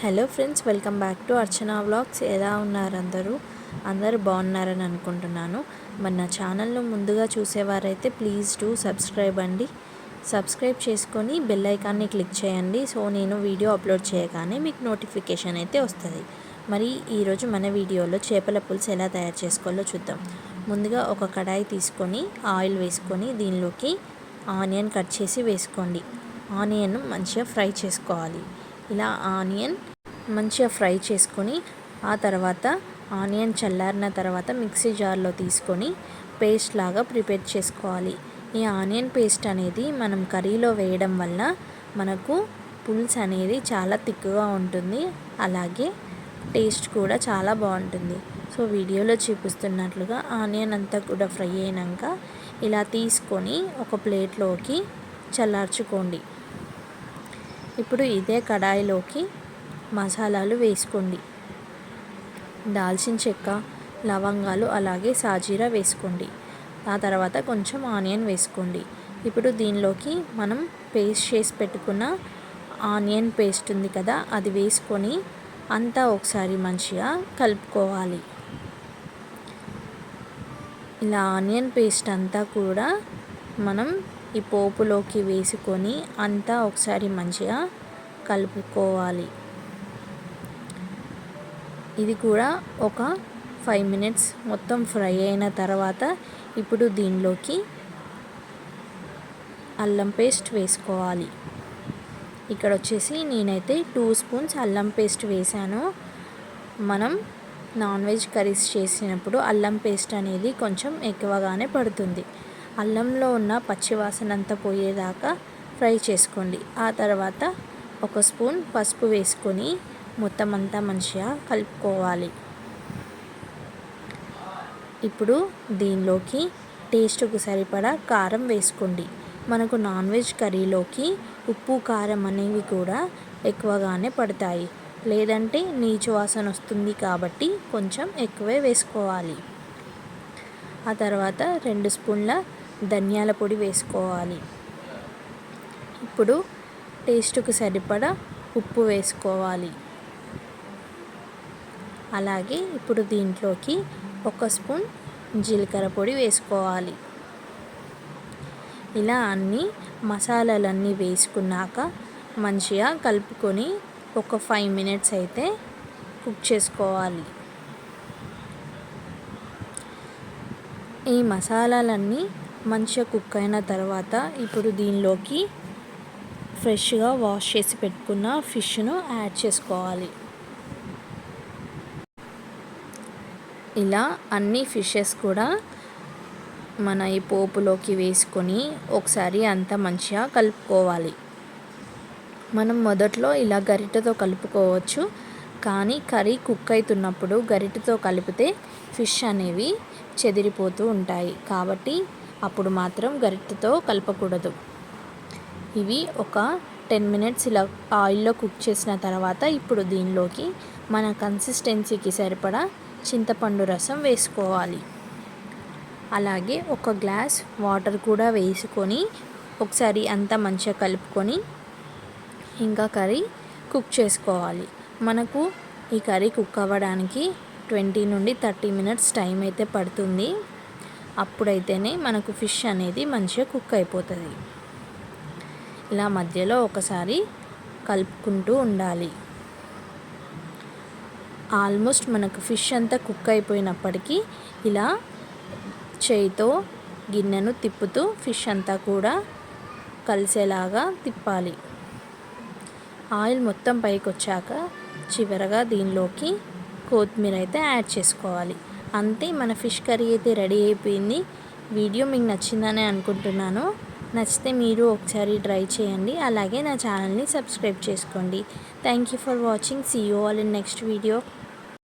Hello friends welcome back to Archana vlogs. ఎలా ఉన్నారు అందరూ అందరూ బాగున్నారని అనుకుంటున్నాను. మరి నా ఛానల్ను ముందుగా చూసేవారైతే ప్లీజ్ టు సబ్స్క్రైబ్ అండి. సబ్స్క్రైబ్ చేసుకొని బెల్ ఐకాన్ని క్లిక్ చేయండి. సో నేను వీడియో అప్లోడ్ చేయగానే మీకు నోటిఫికేషన్ అయితే వస్తుంది. మరి ఈరోజు మన వీడియోలో చేపల పులుసు ఎలా తయారు చేసుకోవాలో చూద్దాం. ముందుగా ఒక కడాయి తీసుకొని ఆయిల్ వేసుకొని దీనిలోకి ఆనియన్ కట్ చేసి వేసుకోండి. ఆనియన్ మంచిగా ఫ్రై చేసుకోవాలి. ఇలా ఆనియన్ మంచిగా ఫ్రై చేసుకొని ఆ తర్వాత ఆనియన్ చల్లారిన తర్వాత మిక్సీ జార్లో తీసుకొని పేస్ట్ లాగా ప్రిపేర్ చేసుకోవాలి. ఈ ఆనియన్ పేస్ట్ అనేది మనం కర్రీలో వేయడం వల్ల మనకు పులుసు అనేది చాలా తిక్కుగా ఉంటుంది. అలాగే టేస్ట్ కూడా చాలా బాగుంటుంది. సో వీడియోలో చూపిస్తున్నట్లుగా ఆనియన్ అంతా కూడా ఫ్రై అయినాక ఇలా తీసుకొని ఒక ప్లేట్లోకి చల్లార్చుకోండి. ఇప్పుడు ఇదే కడాయిలోకి మసాలాలు వేసుకోండి. దాల్చిన చెక్క లవంగాలు అలాగే సాజీరా వేసుకోండి. ఆ తర్వాత కొంచెం ఆనియన్ వేసుకోండి. ఇప్పుడు దీనిలోకి మనం పేస్ట్ చేసి పెట్టుకున్న ఆనియన్ పేస్ట్ ఉంది కదా అది వేసుకొని అంతా ఒకసారి మంచిగా కలుపుకోవాలి. ఇలా ఆనియన్ పేస్ట్ అంతా కూడా మనం ఈ పోపులోకి వేసుకొని అంతా ఒకసారి మంచిగా కలుపుకోవాలి. ఇది కూడా ఒక ఫైవ్ మినిట్స్ మొత్తం ఫ్రై అయిన తర్వాత ఇప్పుడు దీనిలోకి అల్లం పేస్ట్ వేసుకోవాలి. ఇక్కడ వచ్చేసి నేనైతే టూ స్పూన్స్ అల్లం పేస్ట్ వేసాను. మనం నాన్ వెజ్ కర్రీస్ చేసినప్పుడు అల్లం పేస్ట్ అనేది కొంచెం ఎక్కువగానే పడుతుంది. అల్లంలో ఉన్న పచ్చివాసన అంతా పోయేదాకా ఫ్రై చేసుకోండి. ఆ తర్వాత ఒక స్పూన్ పసుపు వేసుకొని మొత్తం అంతా మంచిగా కలుపుకోవాలి. ఇప్పుడు దీనిలోకి టేస్ట్కు సరిపడా కారం వేసుకోండి. మనకు నాన్ వెజ్ కర్రీలోకి ఉప్పు కారం అనేవి కూడా ఎక్కువగానే పడతాయి. లేదంటే నీచు వాసన వస్తుంది కాబట్టి కొంచెం ఎక్కువే వేసుకోవాలి. ఆ తర్వాత రెండు స్పూన్ల ధనియాల పొడి వేసుకోవాలి. ఇప్పుడు టేస్ట్కు సరిపడా ఉప్పు వేసుకోవాలి. అలాగే ఇప్పుడు దీంట్లోకి ఒక స్పూన్ జీలకర్ర పొడి వేసుకోవాలి. ఇలా అన్ని మసాలాలన్నీ వేసుకున్నాక మంచిగా కలుపుకొని ఒక ఫైవ్ మినిట్స్ అయితే కుక్ చేసుకోవాలి. ఈ మసాలాలన్నీ మంచిగా కుక్ అయిన తర్వాత ఇప్పుడు దీనిలోకి ఫ్రెష్గా వాష్ చేసి పెట్టుకున్న ఫిష్ను యాడ్ చేసుకోవాలి. ఇలా అన్ని ఫిషెస్ కూడా మన ఈ పోపులోకి వేసుకొని ఒకసారి అంతా మంచిగా కలుపుకోవాలి. మనం మొదట్లో ఇలా గరిటతో కలుపుకోవచ్చు కానీ కర్రీ కుక్ అవుతున్నప్పుడు గరిటతో కలిపితే ఫిష్ అనేవి చెదిరిపోతూ ఉంటాయి. కాబట్టి అప్పుడు మాత్రం గరిటెతో కలపకూడదు. ఇవి ఒక టెన్ మినిట్స్ ఇలా ఆయిల్లో కుక్ చేసిన తర్వాత ఇప్పుడు దీనిలోకి మన కన్సిస్టెన్సీకి సరిపడా చింతపండు రసం వేసుకోవాలి. అలాగే ఒక గ్లాస్ వాటర్ కూడా వేసుకొని ఒకసారి అంతా మంచిగా కలుపుకొని ఇంకా కర్రీ కుక్ చేసుకోవాలి. మనకు ఈ కర్రీ కుక్ అవ్వడానికి ట్వంటీ నుండి థర్టీ మినిట్స్ టైం అయితే పడుతుంది. అప్పుడైతేనే మనకు ఫిష్ అనేది మంచిగా కుక్ అయిపోతుంది. ఇలా మధ్యలో ఒకసారి కలుపుకుంటూ ఉండాలి. ఆల్మోస్ట్ మనకు ఫిష్ అంతా కుక్ అయిపోయినప్పటికీ ఇలా చేయితో గిన్నెను తిప్పుతూ ఫిష్ అంతా కూడా కలిసేలాగా తిప్పాలి. ఆయిల్ మొత్తం పైకి వచ్చాక చివరగా దీనిలోకి కొత్తిమీర అయితే యాడ్ చేసుకోవాలి. అంతే మన ఫిష్ కర్రీ అయితే రెడీ అయిపోయింది. వీడియో మీకు నచ్చిందని అనుకుంటున్నాను. నచ్చితే మీరు ఒకసారి ట్రై చేయండి. అలాగే నా ఛానల్ని సబ్స్క్రైబ్ చేసుకోండి. Thank you for watching. See you all in next video